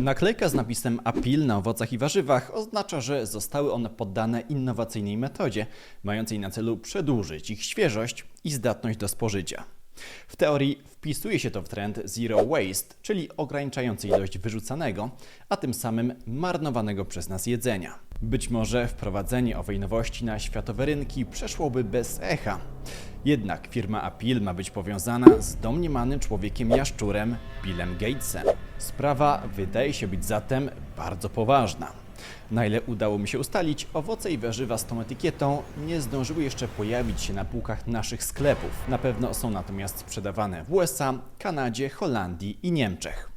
Naklejka z napisem Apil na owocach i warzywach oznacza, że zostały one poddane innowacyjnej metodzie, mającej na celu przedłużyć ich świeżość i zdatność do spożycia. W teorii wpisuje się to w trend zero waste, czyli ograniczający ilość wyrzucanego, a tym samym marnowanego przez nas jedzenia. Być może wprowadzenie owej nowości na światowe rynki przeszłoby bez echa. Jednak firma Apil ma być powiązana z domniemanym człowiekiem jaszczurem Billem Gatesem. Sprawa wydaje się być zatem bardzo poważna. Na ile udało mi się ustalić, owoce i warzywa z tą etykietą nie zdążyły jeszcze pojawić się na półkach naszych sklepów. Na pewno są natomiast sprzedawane w USA, Kanadzie, Holandii i Niemczech.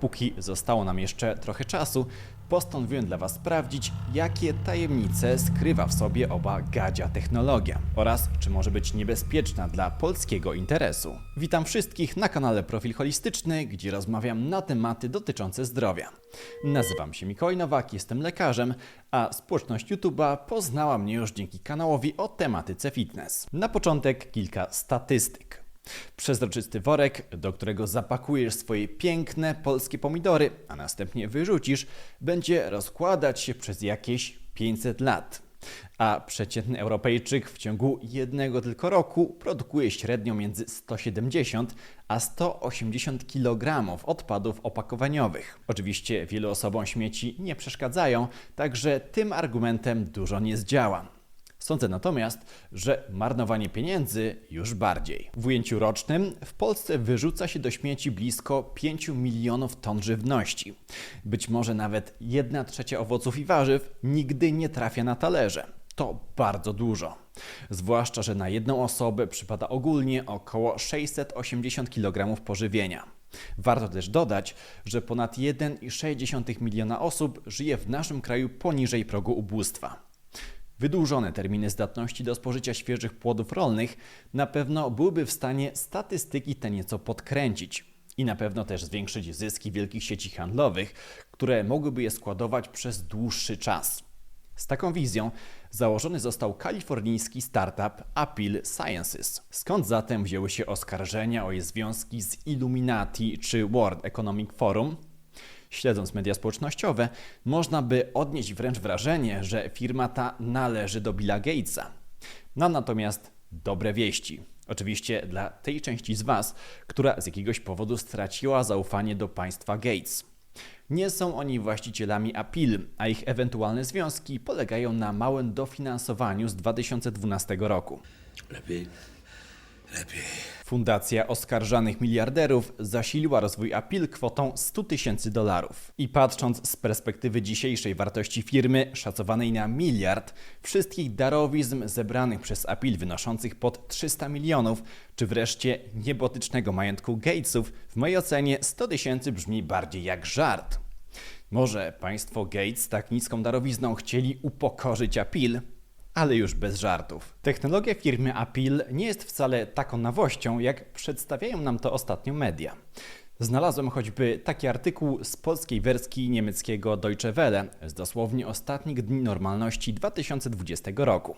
Póki zostało nam jeszcze trochę czasu, postanowiłem dla Was sprawdzić, jakie tajemnice skrywa w sobie oba gadzia technologia oraz czy może być niebezpieczna dla polskiego interesu. Witam wszystkich na kanale Profil Holistyczny, gdzie rozmawiam na tematy dotyczące zdrowia. Nazywam się Mikołaj Nowak, jestem lekarzem, a społeczność YouTube'a poznała mnie już dzięki kanałowi o tematyce fitness. Na początek kilka statystyk. Przezroczysty worek, do którego zapakujesz swoje piękne polskie pomidory, a następnie wyrzucisz, będzie rozkładać się przez jakieś 500 lat. A przeciętny Europejczyk w ciągu jednego tylko roku produkuje średnio między 170 a 180 kg odpadów opakowaniowych. Oczywiście wielu osobom śmieci nie przeszkadzają, także tym argumentem dużo nie zdziała. Sądzę natomiast, że marnowanie pieniędzy już bardziej. W ujęciu rocznym w Polsce wyrzuca się do śmieci blisko 5 milionów ton żywności. Być może nawet 1 trzecia owoców i warzyw nigdy nie trafia na talerze. To bardzo dużo. Zwłaszcza, że na jedną osobę przypada ogólnie około 680 kg pożywienia. Warto też dodać, że ponad 1,6 miliona osób żyje w naszym kraju poniżej progu ubóstwa. Wydłużone terminy zdatności do spożycia świeżych płodów rolnych na pewno byłyby w stanie statystyki te nieco podkręcić i na pewno też zwiększyć zyski wielkich sieci handlowych, które mogłyby je składować przez dłuższy czas. Z taką wizją założony został kalifornijski startup Apple Sciences. Skąd zatem wzięły się oskarżenia o jej związki z Illuminati czy World Economic Forum? Śledząc media społecznościowe, można by odnieść wręcz wrażenie, że firma ta należy do Billa Gatesa. Mam natomiast dobre wieści. Oczywiście dla tej części z Was, która z jakiegoś powodu straciła zaufanie do państwa Gates. Nie są oni właścicielami Apple, a ich ewentualne związki polegają na małym dofinansowaniu z 2012 roku. Lepiej, lepiej. Fundacja oskarżanych miliarderów zasiliła rozwój Apple kwotą 100 tysięcy dolarów. I patrząc z perspektywy dzisiejszej wartości firmy, szacowanej na miliard, wszystkich darowizm zebranych przez Apple wynoszących pod 300 milionów, czy wreszcie niebotycznego majątku Gatesów, w mojej ocenie 100 tysięcy brzmi bardziej jak żart. Może państwo Gates tak niską darowizną chcieli upokorzyć Apple? Ale już bez żartów. Technologia firmy Apple nie jest wcale taką nowością, jak przedstawiają nam to ostatnio media. Znalazłem choćby taki artykuł z polskiej wersji niemieckiego Deutsche Welle z dosłownie ostatnich dni normalności 2020 roku.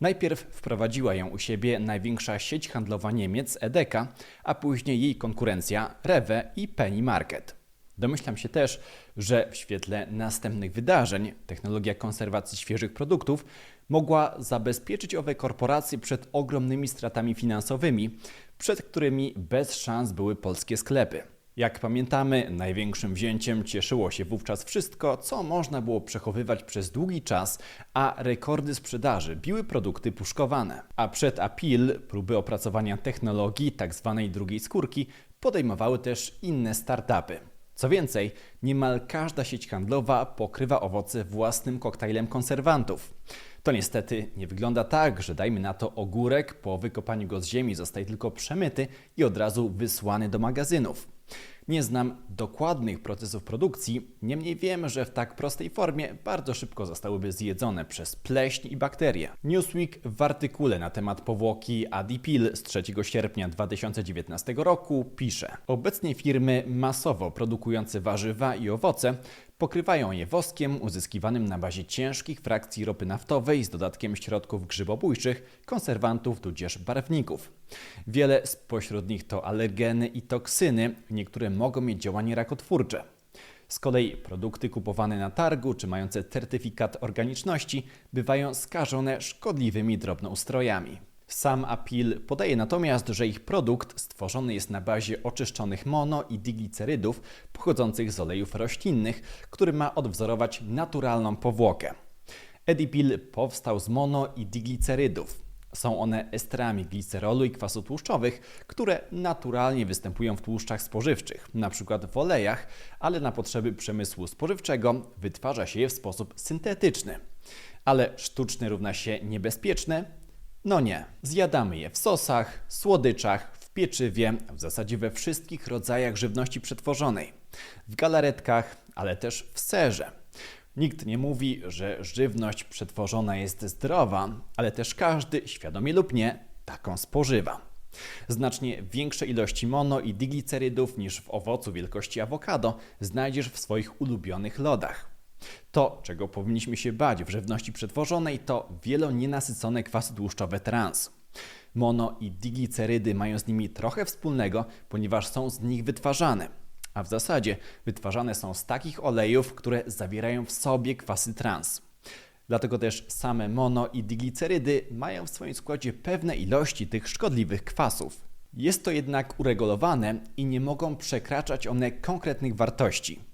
Najpierw wprowadziła ją u siebie największa sieć handlowa Niemiec Edeka, a później jej konkurencja Rewe i Penny Market. Domyślam się też, że w świetle następnych wydarzeń technologia konserwacji świeżych produktów mogła zabezpieczyć owe korporacje przed ogromnymi stratami finansowymi, przed którymi bez szans były polskie sklepy. Jak pamiętamy, największym wzięciem cieszyło się wówczas wszystko, co można było przechowywać przez długi czas, a rekordy sprzedaży biły produkty puszkowane. A przed Apil próby opracowania technologii tzw. Tak drugiej skórki podejmowały też inne startupy. Co więcej, niemal każda sieć handlowa pokrywa owoce własnym koktajlem konserwantów. To niestety nie wygląda tak, że dajmy na to ogórek po wykopaniu go z ziemi zostaje tylko przemyty i od razu wysłany do magazynów. Nie znam dokładnych procesów produkcji, niemniej wiem, że w tak prostej formie bardzo szybko zostałyby zjedzone przez pleśń i bakterie. Newsweek w artykule na temat powłoki Adipil z 3 sierpnia 2019 roku pisze: Obecnie firmy masowo produkujące warzywa i owoce Pokrywają je woskiem uzyskiwanym na bazie ciężkich frakcji ropy naftowej z dodatkiem środków grzybobójczych, konserwantów tudzież barwników. Wiele spośród nich to alergeny i toksyny, niektóre mogą mieć działanie rakotwórcze. Z kolei produkty kupowane na targu czy mające certyfikat organiczności bywają skażone szkodliwymi drobnoustrojami. Sam Apil podaje natomiast, że ich produkt stworzony jest na bazie oczyszczonych mono i diglicerydów pochodzących z olejów roślinnych, który ma odwzorować naturalną powłokę. Edipil powstał z mono i diglicerydów. Są one esterami glicerolu i kwasu tłuszczowych, które naturalnie występują w tłuszczach spożywczych, np. w olejach, ale na potrzeby przemysłu spożywczego wytwarza się je w sposób syntetyczny. Ale sztuczny równa się niebezpieczne? No nie. Zjadamy je w sosach, słodyczach, w pieczywie, w zasadzie we wszystkich rodzajach żywności przetworzonej. W galaretkach, ale też w serze. Nikt nie mówi, że żywność przetworzona jest zdrowa, ale też każdy, świadomie lub nie, taką spożywa. Znacznie większe ilości mono i diglicerydów niż w owocu wielkości awokado znajdziesz w swoich ulubionych lodach. To, czego powinniśmy się bać w żywności przetworzonej, to wielonienasycone kwasy tłuszczowe trans. Mono i diglicerydy mają z nimi trochę wspólnego, ponieważ są z nich wytwarzane. A w zasadzie wytwarzane są z takich olejów, które zawierają w sobie kwasy trans. Dlatego też same mono i diglicerydy mają w swoim składzie pewne ilości tych szkodliwych kwasów. Jest to jednak uregulowane i nie mogą przekraczać one konkretnych wartości.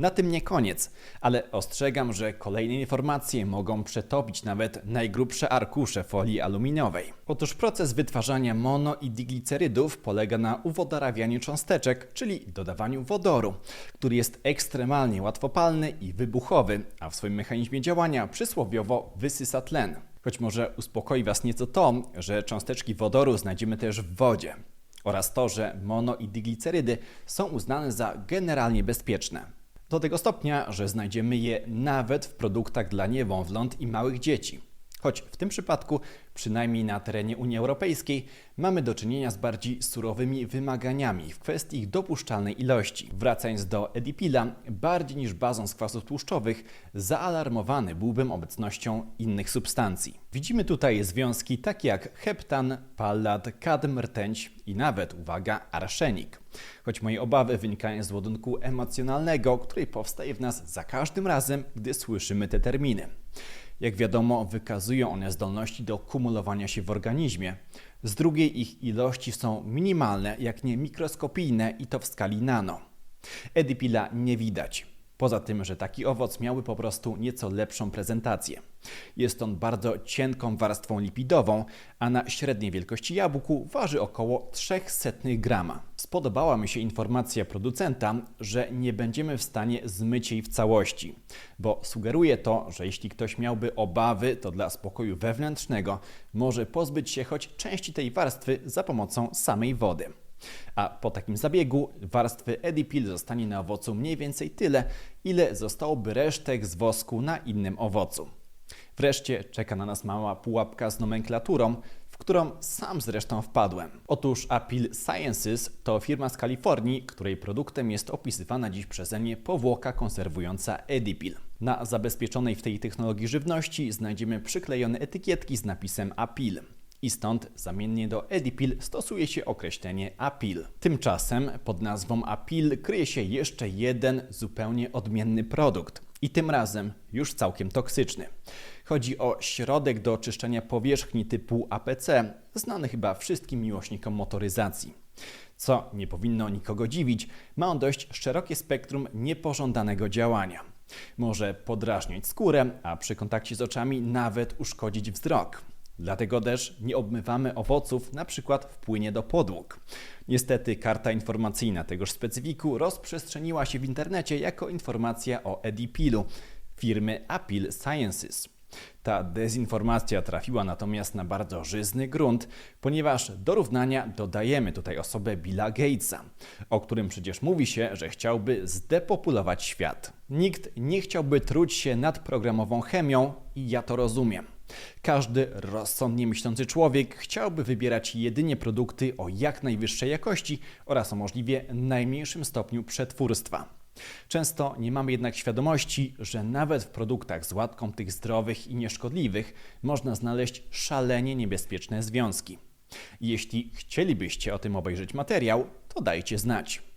Na tym nie koniec, ale ostrzegam, że kolejne informacje mogą przetopić nawet najgrubsze arkusze folii aluminiowej. Otóż proces wytwarzania mono i diglicerydów polega na uwodarawianiu cząsteczek, czyli dodawaniu wodoru, który jest ekstremalnie łatwopalny i wybuchowy, a w swoim mechanizmie działania przysłowiowo wysysa tlen. Choć może uspokoi Was nieco to, że cząsteczki wodoru znajdziemy też w wodzie oraz to, że mono i diglicerydy są uznane za generalnie bezpieczne. Do tego stopnia, że znajdziemy je nawet w produktach dla niewątłąt i małych dzieci. Choć w tym przypadku, przynajmniej na terenie Unii Europejskiej, mamy do czynienia z bardziej surowymi wymaganiami w kwestii ich dopuszczalnej ilości. Wracając do Edipila, bardziej niż bazą z kwasów tłuszczowych, zaalarmowany byłbym obecnością innych substancji. Widzimy tutaj związki takie jak heptan, pallat, kadm, rtęć i nawet, uwaga, arszenik. Choć moje obawy wynikają z ładunku emocjonalnego, który powstaje w nas za każdym razem, gdy słyszymy te terminy. Jak wiadomo, wykazują one zdolności do kumulowania się w organizmie. Z drugiej ich ilości są minimalne, jak nie mikroskopijne i to w skali nano. Edipila nie widać. Poza tym, że taki owoc miałby po prostu nieco lepszą prezentację. Jest on bardzo cienką warstwą lipidową, a na średniej wielkości jabłku waży około 300 grama. Spodobała mi się informacja producenta, że nie będziemy w stanie zmyć jej w całości, bo sugeruje to, że jeśli ktoś miałby obawy, to dla spokoju wewnętrznego może pozbyć się choć części tej warstwy za pomocą samej wody. A po takim zabiegu warstwy Edipil zostanie na owocu mniej więcej tyle, ile zostałoby resztek z wosku na innym owocu. Wreszcie czeka na nas mała pułapka z nomenklaturą, w którą sam zresztą wpadłem. Otóż Apil Sciences to firma z Kalifornii, której produktem jest opisywana dziś przeze mnie powłoka konserwująca Edipil. Na zabezpieczonej w tej technologii żywności znajdziemy przyklejone etykietki z napisem Apil i stąd zamiennie do Edipil stosuje się określenie apil. Tymczasem pod nazwą apil kryje się jeszcze jeden zupełnie odmienny produkt i tym razem już całkiem toksyczny. Chodzi o środek do oczyszczania powierzchni typu APC, znany chyba wszystkim miłośnikom motoryzacji. Co nie powinno nikogo dziwić, ma on dość szerokie spektrum niepożądanego działania. Może podrażniać skórę, a przy kontakcie z oczami nawet uszkodzić wzrok. Dlatego też nie obmywamy owoców na przykład w płynie do podłóg. Niestety karta informacyjna tegoż specyfiku rozprzestrzeniła się w internecie jako informacja o Edipilu firmy Apil Sciences. Ta dezinformacja trafiła natomiast na bardzo żyzny grunt, ponieważ do równania dodajemy tutaj osobę Billa Gatesa, o którym przecież mówi się, że chciałby zdepopulować świat. Nikt nie chciałby truć się nad programową chemią i ja to rozumiem. Każdy rozsądnie myślący człowiek chciałby wybierać jedynie produkty o jak najwyższej jakości oraz o możliwie najmniejszym stopniu przetwórstwa. Często nie mamy jednak świadomości, że nawet w produktach z łatką tych zdrowych i nieszkodliwych można znaleźć szalenie niebezpieczne związki. Jeśli chcielibyście o tym obejrzeć materiał, to dajcie znać.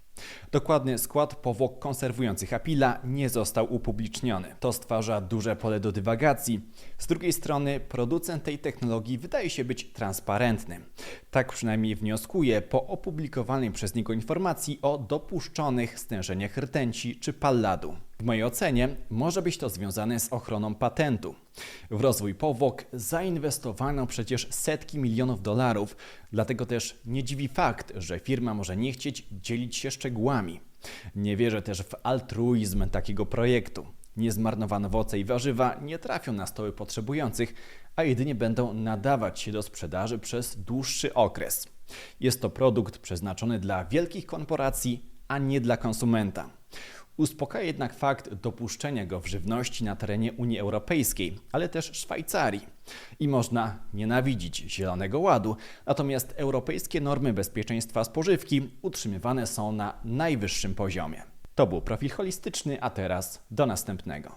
Dokładny skład powłok konserwujących Apila nie został upubliczniony. To stwarza duże pole do dywagacji. Z drugiej strony producent tej technologii wydaje się być transparentny. Tak przynajmniej wnioskuje po opublikowanej przez niego informacji o dopuszczonych stężeniach rtęci czy palladu. W mojej ocenie może być to związane z ochroną patentu. W rozwój powłok zainwestowano przecież setki milionów dolarów, dlatego też nie dziwi fakt, że firma może nie chcieć dzielić się szczegółami. Nie wierzę też w altruizm takiego projektu. Niezmarnowane owoce i warzywa nie trafią na stoły potrzebujących, a jedynie będą nadawać się do sprzedaży przez dłuższy okres. Jest to produkt przeznaczony dla wielkich korporacji, a nie dla konsumenta. Uspokaja jednak fakt dopuszczenia go w żywności na terenie Unii Europejskiej, ale też Szwajcarii. I można nienawidzić Zielonego Ładu, natomiast europejskie normy bezpieczeństwa spożywki utrzymywane są na najwyższym poziomie. To był profil holistyczny, a teraz do następnego.